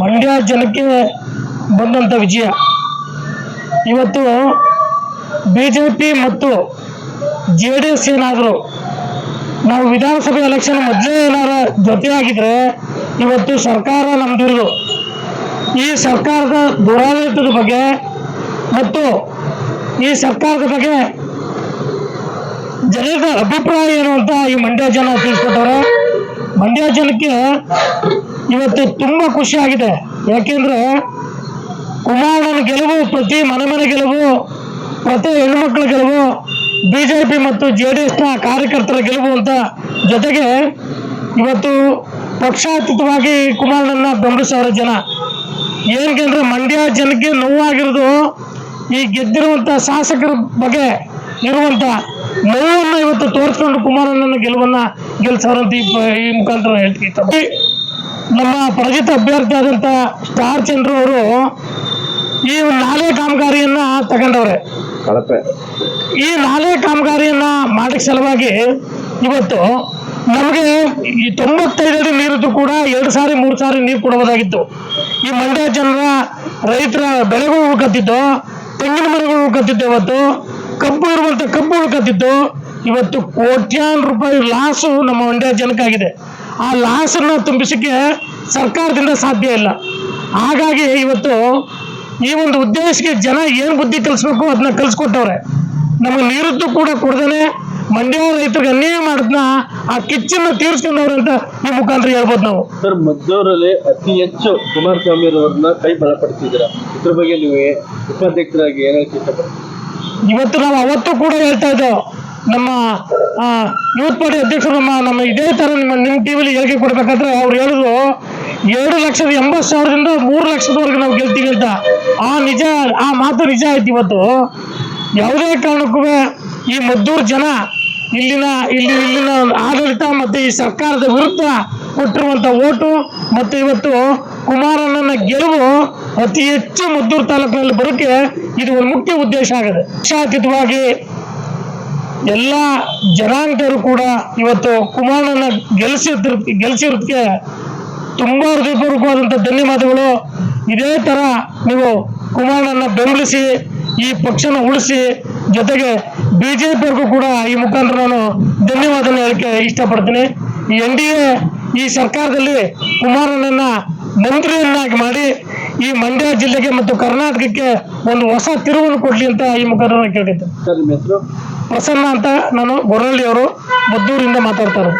ಮಂಡ್ಯ ಜನಕ್ಕೆ ಬಂದಂಥ ವಿಜಯ. ಇವತ್ತು ಬಿ ಜೆ ಪಿ ಮತ್ತು ಜೆ ಡಿ ಎಸ್ ಏನಾದರೂ ನಾವು ವಿಧಾನಸಭೆ ಎಲೆಕ್ಷನ್ ಮೊದಲೇ ಏನಾರ ಜೊತೆಯಾಗಿದ್ರೆ ಇವತ್ತು ಸರ್ಕಾರ ನಮ್ದಿರೋದು. ಈ ಸರ್ಕಾರದ ದುರಾಡಳಿತದ ಬಗ್ಗೆ ಮತ್ತು ಈ ಸರ್ಕಾರದ ಬಗ್ಗೆ ಜನರ ಅಭಿಪ್ರಾಯ ಏನು ಅಂತ ಈ ಮಂಡ್ಯ ಜನ ತಿಳಿಸ್ಕೊಟ್ಟವ್ರೆ. ಮಂಡ್ಯ ಜನಕ್ಕೆ ಇವತ್ತು ತುಂಬಾ ಖುಷಿ ಆಗಿದೆ. ಯಾಕೆಂದ್ರೆ ಕುಮಾರನ ಗೆಲುವು ಪ್ರತಿ ಮನೆ ಮನೆ ಗೆಲುವು, ಪ್ರತಿ ಹೆಣ್ಮಕ್ಳ ಗೆಲುವು ಬಿಜೆಪಿ ಮತ್ತು ಜೆ ಡಿ ಎಸ್ನ ಕಾರ್ಯಕರ್ತರ ಗೆಲುವು ಅಂತ ಜೊತೆಗೆ ಇವತ್ತು ಪಕ್ಷಾತೀತವಾಗಿ ಕುಮಾರನನ್ನ ಬೆಂಬಲಿಸೋರ ಜನ. ಏನಕ್ಕೆ ಅಂದ್ರೆ ಮಂಡ್ಯ ಜನಕ್ಕೆ ನೋವಾಗಿರೋದು ಈ ಗೆದ್ದಿರುವಂಥ ಶಾಸಕರ ಬಗ್ಗೆ ಇರುವಂಥ ನೋವನ್ನು ಇವತ್ತು ತೋರಿಸ್ಕೊಂಡು ಕುಮಾರನನ್ನ ಗೆಲುವನ್ನ ಗೆಲ್ಸೋರಂತ ಈ ಮುಖಾಂತರ ಹೇಳ್ತಿತ್ತು ನಮ್ಮ ಪ್ರಗತಿ ಅಭ್ಯರ್ಥಿ ಆದಂಥ ಸ್ಟಾರ್ ಚಂದ್ರ ಅವರು ಈ ನಾಲೆ ಕಾಮಗಾರಿಯನ್ನ ತಗೊಂಡವ್ರೆ. ಈ ನಾಲೆ ಕಾಮಗಾರಿಯನ್ನ ಮಾಡಕ್ ಸಲುವಾಗಿ ಇವತ್ತು ನಮಗೆ ಈ ತೊಂಬತ್ತೈದು ಅಡಿ ನೀರಿದ್ದು ಕೂಡ ಎರಡು ಸಾರಿ ಮೂರು ಸಾರಿ ನೀರು ಕೊಡಬಹುದಾಗಿತ್ತು ಈ ಮಂಡ್ಯ ಜನರ ರೈತರ ಬೆಳೆಗಳು ಉಳ್ಕತ್ತಿದ್ದು ತೆಂಗಿನ ಮರಗಳು ಉಳ್ಕತ್ತಿತ್ತು ಇವತ್ತು. ಕಬ್ಬು ಇರುವಂತ ಕಬ್ಬು ಉಳ್ಕತ್ತಿತ್ತು. ಇವತ್ತು ಕೋಟ್ಯಾನ್ ರೂಪಾಯಿ ಲಾಸು ನಮ್ಮ ಮಂಡ್ಯ ಜನಕ್ಕಾಗಿದೆ. ಆ ಲಾಸನ್ನ ತುಂಬಿಸಕ್ಕೆ ಸರ್ಕಾರದಿಂದ ಸಾಧ್ಯ ಇಲ್ಲ. ಹಾಗಾಗಿ ಇವತ್ತು ಈ ಒಂದು ಉದ್ದೇಶಕ್ಕೆ ಜನ ಏನು ಬುದ್ಧಿ ಕಲಿಸ್ಬೇಕು ಅದನ್ನ ಕಲಿಸ್ಕೊಟ್ಟವ್ರೆ. ನಮಗೆ ನೀರದ್ದು ಕೂಡ ಕೊಡ್ದೇನೆ ಮಂಡ್ಯ ರೈತರಿಗೆ ಅನ್ಯಾಯ ಮಾಡಿದ್ನ ಆ ಕಿಚ್ಚನ್ನ ತೀರ್ಸ್ಕೊಂಡವ್ರೆ ಅಂತ ಈ ಮುಖಾಂತರ ಹೇಳ್ಬೋದು ನಾವು. ಸರ್ ಮದ್ದೂರಲ್ಲಿ ಅತಿ ಹೆಚ್ಚು ಕುಮಾರಸ್ವಾಮಿ ಅವರನ್ನ ಕೈ ಬಲಪಡಿಸಿದ್ದೀರಾ? ಇದ್ರ ಬಗ್ಗೆ ನೀವು ಉಪಾಧ್ಯಕ್ಷರಾಗಿ ಏನಾದ್ರು ಇಷ್ಟಪಡ್ತೀರಾ ಇವತ್ತು ನಾವು ಅವತ್ತು ಕೂಡ ಹೇಳ್ತಾ ಇದ್ದೆವು ನಮ್ಮ ಯೂತ್ ಪಾರ್ಟಿ ಅಧ್ಯಕ್ಷರು ನಮ್ಮ ನಮ್ಮ ಇದೇ ಥರ ನಿಮ್ಮ ನಿಮ್ಮ ಟಿ ವಿಲಿ ಹೇಳಿಕೆ ಕೊಡ್ಬೇಕಾದ್ರೆ ಅವ್ರು ಹೇಳಿದ್ರು, ಎರಡು ಲಕ್ಷದ ಎಂಬತ್ತು ಸಾವಿರದಿಂದ ಮೂರು ಲಕ್ಷದವರೆಗೆ ನಾವು ಗೆಲ್ತೀವಿ ಅಂತ. ಆ ನಿಜ, ಆ ಮಾತು ನಿಜ ಆಯ್ತು ಇವತ್ತು. ಯಾವುದೇ ಕಾರಣಕ್ಕೂ ಈ ಮದ್ದೂರು ಜನ ಇಲ್ಲಿನ, ಇಲ್ಲಿ, ಇಲ್ಲಿನ ಆಡಳಿತ ಮತ್ತು ಈ ಸರ್ಕಾರದ ವಿರುದ್ಧ ಕೊಟ್ಟಿರುವಂಥ ಓಟು ಮತ್ತು ಇವತ್ತು ಕುಮಾರಣ್ಣನ ಗೆಲುವು ಅತಿ ಹೆಚ್ಚು ಮದ್ದೂರು ತಾಲೂಕಿನಲ್ಲಿ ಬರೋಕೆ ಇದು ಒಂದು ಮುಖ್ಯ ಉದ್ದೇಶ ಆಗಿದೆ. ಶಾಖಿತವಾಗಿ ಎಲ್ಲ ಜನಾಂಗರು ಕೂಡ ಇವತ್ತು ಕುಮಾರಣ್ಣನ ಗೆಲ್ಸಿ ಗೆಲ್ಸಿರೋದಕ್ಕೆ ತುಂಬಾ ಹೃದಯಪೂರ್ವಕವಾದಂಥ ಧನ್ಯವಾದಗಳು. ಇದೇ ಥರ ನೀವು ಕುಮಾರಣ್ಣನ ಬೆಂಬಲಿಸಿ, ಈ ಪಕ್ಷನ ಉಳಿಸಿ, ಜೊತೆಗೆ ಬಿ ಜೆ ಕೂಡ ಈ ಮುಖಾಂತರ ನಾನು ಧನ್ಯವಾದ ಹೇಳಕ್ಕೆ ಇಷ್ಟಪಡ್ತೀನಿ. ಈ ಎನ್ ಡಿ ಎ ಈ ಸರ್ಕಾರದಲ್ಲಿ ಕುಮಾರನನ್ನ ಮಂತ್ರಿಯನ್ನಾಗಿ ಮಾಡಿ, ಈ ಮಂಡ್ಯ ಜಿಲ್ಲೆಗೆ ಮತ್ತು ಕರ್ನಾಟಕಕ್ಕೆ ಒಂದು ಹೊಸ ತಿರುವನ್ನು ಕೊಡಲಿ ಅಂತ ಈ ಮುಖಾಂತರ ಕೇಳಿದ್ದೆ ಪ್ರಸನ್ನ ಅಂತ ನಾನು ಗೊರಳ್ಳಿ ಅವರು ಮದ್ದೂರಿಂದ ಮಾತಾಡ್ತಾರೆ.